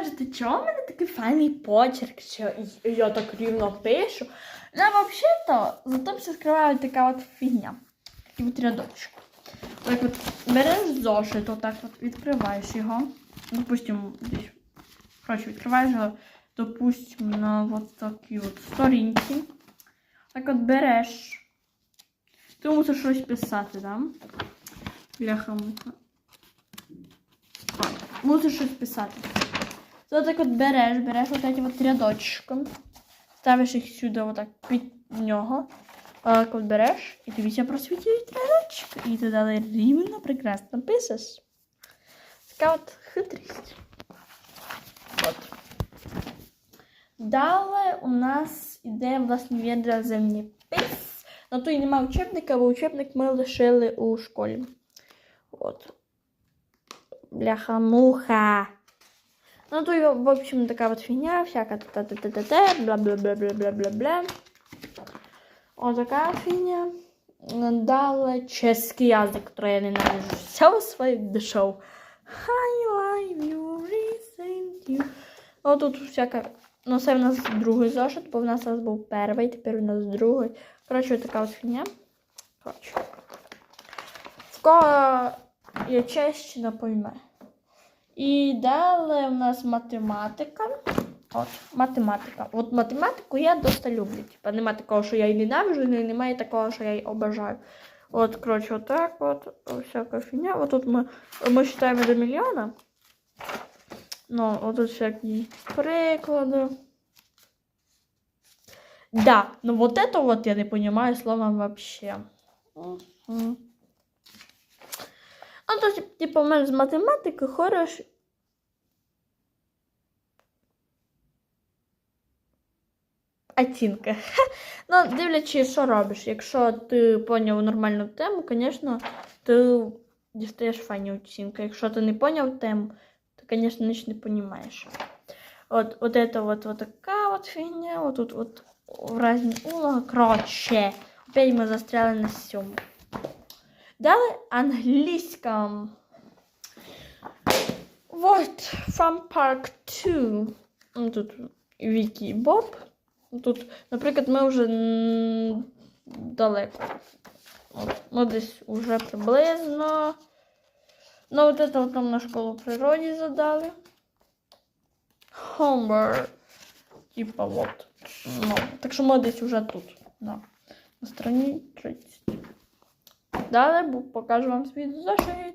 скажете, чого в мене такий файний почерк, що я так рівно пишу. Ну, взагалі-то, за тим все скриває така от фігня. Такий от рядочок. Так от береш зошит, отак от відкриваєш його. Допустимо, десь. Коротше, відкриваєш його, допустимо, на от такі от сторінці. Так от береш. Ти мусиш щось писати, да? Бляха муха. Мусиш щось писати. То так от береш, береш от эти от рядочки, ставиш їх сюди отак під нього. Так от береш, і тобі це просвітлюють рядочки. І ти далі рівно прекрасно писаш. Така от хитрість. От. Далі у нас іде власне відра землепис. На то і немає учебника, бо учебник ми лишили у школі. От. Бляха-муха. Ну, то, в общем, такая вот фигня, всякая та та та та та бла-бла-бла-бла-бла-бла-бла. Вот такая фигня. Далі чеський язик, який я ненавижу всього своєю душою. I love you, resent you. О, тут всяка... Ну, це в нас другий зошит, бо в нас зараз був перший, тепер у нас другий. Коротше, така от фігня. Коротше. В кого є чещина, пойме. І далі у нас математика. От, математика. От математику я досить люблю. Типа нема такого, що я її ненавижу, і немає такого, що я її обожаю. От, коротше, отак от, всяка фігня. От тут ми, ми читаємо до мільйона. Ну, от тут всякі приклади. Да, ну вот это вот я не понимаю словом вообще. Мгм. Ну, то, типу, у мене з математики хорош. Оцінка. Ну, дивлячись, що робиш. Якщо ти поняв нормальну тему, звісно, ти дістаєш файні оцінки. Якщо ти не поняв тему, ти, звісно, ніч не розумієш. От, от это вот, вот така от фігня, от тут от в різні угла. Коротше, опять ми застряли на сьому. Далі англійська. Вот, Fun Park 2. Ну, Тут Вікі Боб. Тут, наприклад, ми вже далеко. Ми десь уже приблизно. Ну, от це от нам на школу природі задали. Homework. Типа вот. Ну, так що ми десь уже тут. Да. На стороні 30. Далі покажу вам свій зошит.